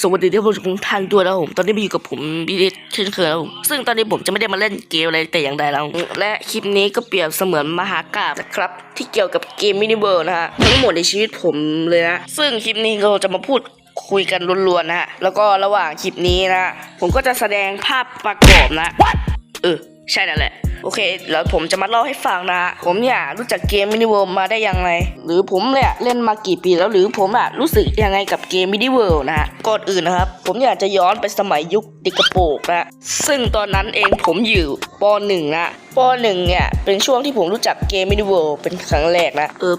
สวัสดีท่านผู้ชมทุกท่านด้วยนะผมตอนนี้มาอยู่กับผมบีเดเช่นเคยแล้วซึ่งตอนนี้ผมจะไม่ได้มาเล่นเกมอะไรแต่อย่างใดแล้ว และคลิปนี้ก็เปรียบเสมือนมหากาพย์นะครับ ที่เกี่ยวกับเกมมินิเวิร์นะฮะทั้งหมดในชีวิตผมเลยนะ ซึ่งคลิปนี้เราจะมาพูดคุยกันล้วนๆนะฮะแล้วก็ระหว่างคลิปนี้นะ ผมก็จะแสดงภาพประกอบนะเออ ใช่นั่นแหละ โอเค แล้วผมจะมาเล่าให้ฟังนะ ผมเนี่ยรู้จักเกมมินิเวิร์มาได้ยังไง หรือผมเนี่ยเล่นมากี่ปีแล้วหรือผมอะรู้สึกยังไงกับเกมมินิเวิร์นะฮะ ก่อนอื่นนะครับ ผมอยากจะย้อนไปสมัยยุคเด็กระโปรงนะ ซึ่งตอนนั้นเองผมอยู่ปหนึ่งนะปหนึ่งเนี่ยเป็นช่วงที่ผมรู้จักเกมมินิเวิร์เป็นครั้งแรกนะเออ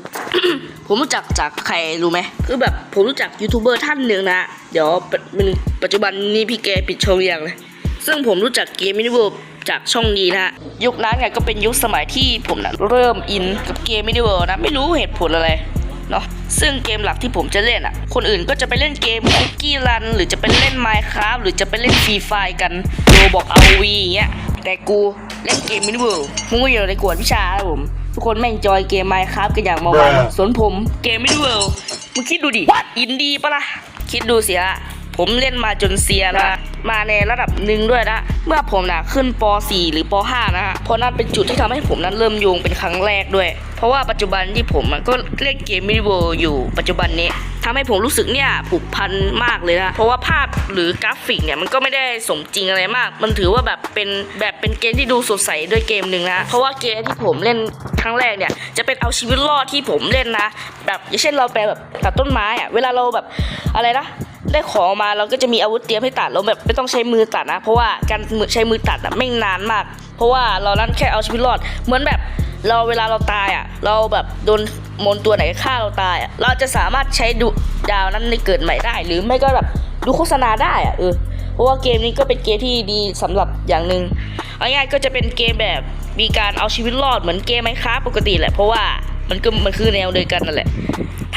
ผมรู้จักจากใครรู้ไหมคือแบบผมรู้จักยูทูบเบอร์ท่านหนึ่งนะ เดี๋ยวเป็นปัจจุบันนี้พี่แกปิดช่องอยังเลยซึ่งผมรู้จักเกมมินิเวิร์ จากช่องนี้นะฮะยุคนั้นเนี่ยก็เป็นยุคสมัยที่ผมนะเริ่มอินกับเกมมินิเวิร์นะไม่รู้เหตุผลอะไรเนาะซึ่งเกมหลักที่ผมจะเล่นอะ คนอื่นก็จะไปเล่นเกมคุกกี้รันหรือจะไปเล่น Minecraft หรือจะไปเล่นฟรีไฟกันโรบอกเอาวีอย่างเงี้ยแต่กูเล่นเกมมินิเวิร์มึงก็อยู่ในกวดวิชาครับผมทุกคนแม่งจอยเกม Minecraft กันอย่างเมามัน Bruh ส่วนผมเกมมินิเวิร์มึงคิดดูดิอินดีปะล่ะคิดดูเสีย ผมเล่นมาจนเซียนนะมาในระดับหนึ่งด้วยนะ เมื่อผมนะขึ้นป .4 หรือป .5 นะฮะเพราะนั่นเป็นจุดที่ทำให้ผมนั้นเริ่มโยงเป็นครั้งแรกด้วย เพราะว่าปัจจุบันที่ผมอะก็เล่นเกมมินิเวิร์อยู่ปัจจุบันนี้ทำให้ผมรู้สึกเนี่ยผูกพันมากเลยนะเพราะว่าภาพหรือกราฟิกเนี่ยมันก็ไม่ได้สมจริงอะไรมาก มันถือว่าแบบเป็นแบบเป็นเกมที่ดูสดใสด้วยเกมหนึ่งนะเพราะว่าเกมที่ผมเล่นครั้งแรกเนี่ยจะเป็นเอาชีวิตรอดที่ผมเล่นนะ แบบอย่างเช่นเราไปแบบตัดต้นไม้อะเวลาเราแบบอะไรนะ ได้ของมาเราก็จะมีอาวุธเตรียมให้ตัดเราแบบไม่ต้องใช้มือตัดนะ เพราะว่าการใช้มือตัดอะไม่นานมาก เพราะว่าเรานั้นแค่เอาชีวิตรอด เหมือนแบบเราเวลาเราตายอะเราแบบโดนมนตัวไหนฆ่าเราตายอะเราจะสามารถใช้ดูดาวนั้นในเกิดใหม่ได้ หรือไม่ก็แบบดูโฆษณาได้อะเออเพราะว่าเกมนี้ก็เป็นเกมที่ดีสำหรับอย่างหนึ่งเอาง่ายๆก็จะเป็นเกมแบบมีการเอาชีวิตรอดเหมือนเกมไมค้าปกติแหละเพราะว่ามันก็มันคือแนวเดียวกันนั่นแหละ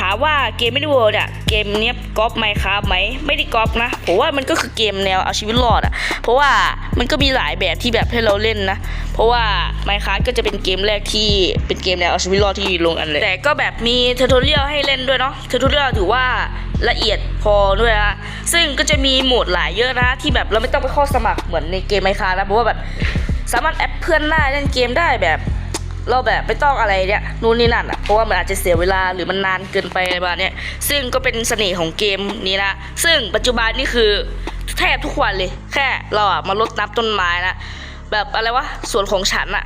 ถามว่าเกมไม่ได้เวิร์ดอะเกมเนี้ยก๊อปไหมครับไหมไม่ได้ก๊อปนะผมว่ามันก็คือเกมแนวเอาชีวิตรอดอะเพราะว่ามันก็มีหลายแบบที่แบบให้เราเล่นนะ เพราะว่าไมค้าก็จะเป็นเกมแรกที่เป็นเกมแนวเอาชีวิตรอดที่ลงอันเลยแต่ก็แบบมีเทอร์โทเรียลให้เล่นด้วยเนาะเทอร์โทเรียลถือว่าละเอียดพอด้วยนะซึ่งก็จะมีโหมดหลายเยอะนะที่แบบเราไม่ต้องไปข้าสมัครเหมือนในเกมไมค้านะเพราะว่าแบบสามารถแอปเพื่อนได้เล่นเกมได้แบบ เราแบบไม่ต้องอะไรเนี่ยนู่นนี่นั่นอะเพราะว่ามันอาจจะเสียเวลาหรือมันนานเกินไปอะไรแบบนี้ซึ่งก็เป็นเสน่ห์ของเกมนี้นะซึ่งปัจจุบันนี่คือแทบทุกวันเลย แค่เราอะมาลดน้ำต้นไม้นะแบบอะไรวะส่วนของฉันอะ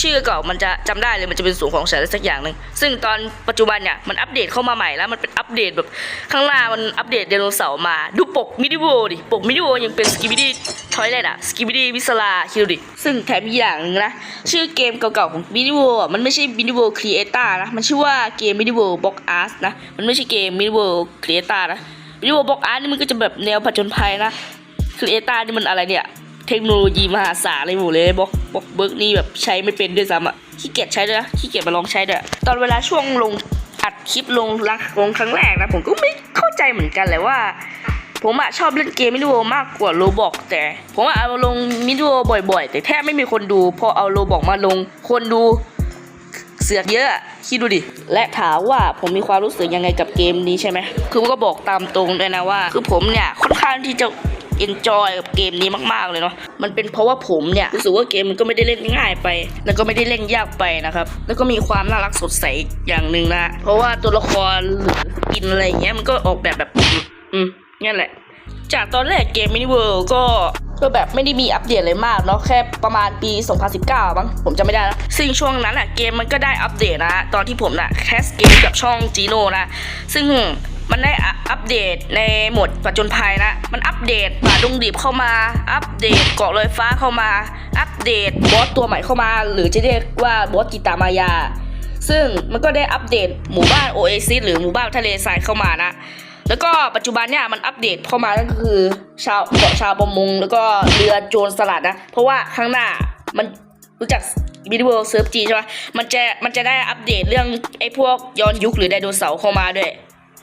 ชื่อเก่ามันจะจำได้เลยมันจะเป็นส่วนของฉันสักอย่างหนึ่งซึ่งตอนปัจจุบันเนี่ยมันอัปเดตเข้ามาใหม่แล้วมันเป็นอัปเดตแบบข้างหน้ามันอัปเดตไดโนเสาร์มาดูปกมิดิโวดิปกมิดิโวยังเป็นสกิบิดี้ทอยเลตอะสกิบิดี้วิสลาคิวดิซึ่งแถมอีกอย่างหนึงนะชื่อเกมเก่าๆของมิดิโวมันไม่ใช่มิดิโวครีเอต้านะมันชื่อว่าเกมมิดิโวบ็อกอาร์ตนะมันไม่ใช่เกมมิดิโวครีเอต้านะมิดิโวบ็อกอาร์ตนี่มันก็จะแบบแนวผจญภัยนะครีเอต้านี่มันอะไรเนี่ยเทคโนโลยีมหาศาลเลยหมดเลยบ็อก บ็อกเบิร์กนี่แบบใช้ไม่เป็นด้วยซ้ำอะขี้เกียจใช้ด้วยนะขี้เกียจมาลองใช้ด้วยตอนเวลาช่วงลงอัดคลิปลงลักลงครั้งแรกนะผมก็ไม่เข้าใจเหมือนกันเลยว่า ผมอะชอบเล่นเกมมินิโวมากกว่าโรบอกแต่ ผมอะเอาลงมินิโวบ่อยๆ แต่แทบไม่มีคนดู พอเอาโรบอกมาลงคนดูเสือกเยอะอะคิดดูดิ และถามว่าผมมีความรู้สึกยังไงกับเกมนี้ใช่ไหม คือผมก็บอกตามตรงเลยนะว่า คือผมเนี่ยค่อนข้างที่จะ enjoy กับเกมนี้มากๆเลยเนาะมันเป็นเพราะว่าผมเนี่ยรู้สึกว่าเกมมันก็ไม่ได้เล่นง่ายไป แล้วก็ไม่ได้เล่นยากไปนะครับแล้วก็มีความน่ารักสดใสอย่างหนึ่งนะเพราะว่าตัวละครหรืออินอะไรเงี้ยมันก็ออกแบบแบบอืมนั่นแหละ จากตอนแรกเกมมินิเวิลด์ก็ก็แบบไม่ได้มีอัปเดตเลยมากเนาะแค่ประมาณปี 2019มั้งผมจำไม่ได้แล้วซึ่งช่วงนั้นอะเกมมันก็ได้อัปเดตนะ ตอนที่ผมน่ะแคสเกมกับช่องจีโน่นะ ซึ่ง มันได้อัปเดตในโหมดปัจจนภัยนะ มันอัปเดตป่าดงดิบเข้ามา อัปเดตเกาะลอยฟ้าเข้ามา อัปเดตบอสตัวใหม่เข้ามา หรือจะเรียกว่าบอสกิตามายา ซึ่งมันก็ได้อัปเดตหมู่บ้านโอเอซิสหรือหมู่บ้านทะเลทรายเข้ามานะ แล้วก็ปัจจุบันเนี่ยมันอัปเดตเข้ามาก็คือชาวเกาะชาวประมงแล้วก็เรือโจรสลัดนะ เพราะว่าข้างหน้ามันรู้จักมิดิเวิลเซิร์ฟจีใช่ไหมมันจะมันจะได้อัปเดตเรื่องไอ้พวกย้อนยุคหรือไดโนเสาร์เข้ามาด้วย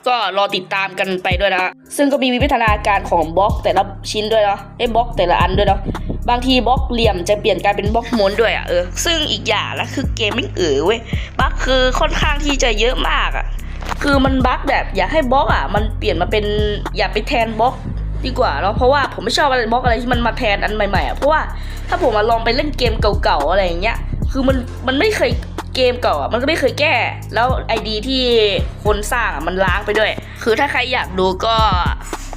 ก็รอติดตามกันไปด้วยนะซึ่งก็มีวิวัฒนาการของบล็อกแต่ละชิ้นด้วยเนาะไอ้บล็อกแต่ละอันด้วยเนาะบางทีบล็อกเหลี่ยมจะเปลี่ยนกลายเป็นบล็อกม้วนด้วยอะเออซึ่งอีกอย่างนะคือเกมไม่งเอ๋อเว้ยบั๊กคือค่อนข้างที่จะเยอะมากอะคือมันบั๊กแบบอยากให้บล็อกอะ มันเปลี่ยนมาเป็นอยากไปแทนบล็อกดีกว่าเนาะเพราะว่าผมไม่ชอบอะไรบล็อกอะไรที่มันมาแทนอันใหม่ๆอะเพราะว่าถ้าผมมาลองไปเล่นเกมเก่าๆอะไรอย่างเงี้ยคือมันมันไม่เคย เกมเก่าอะมันก็ไม่เคยแก้ แล้วไอดีที่คนสร้างอะมันล้างไปด้วย คือถ้าใครอยากดูก็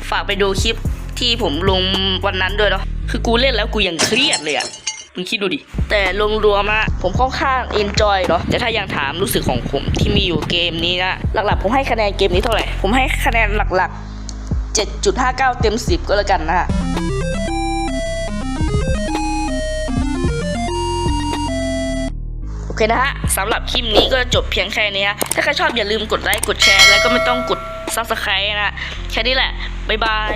ฝากไปดูคลิปที่ผมลงวันนั้นด้วยเนาะคือกูเล่นแล้วกูยังเครียดเลยอะมึงคิดดูดิ แต่รวมๆนะผมค่อนข้างเอนจอยเนาะแต่ถ้ายังถามรู้สึกของผมที่มีอยู่เกมนี้นะ หลักๆ ผมให้คะแนนเกมนี้เท่าไหร่ ผมให้คะแนนหลักๆ 7.59 เต็ม 10 ก็แล้วกันนะฮะ เคนะฮะสำหรับคลิปนี้ก็จบเพียงแค่นี้ฮะถ้าใครชอบอย่าลืมกดไลค์กดแชร์แล้วก็ไม่ต้องกดซับสไครต์นะแค่นี้แหละบ๊ายบาย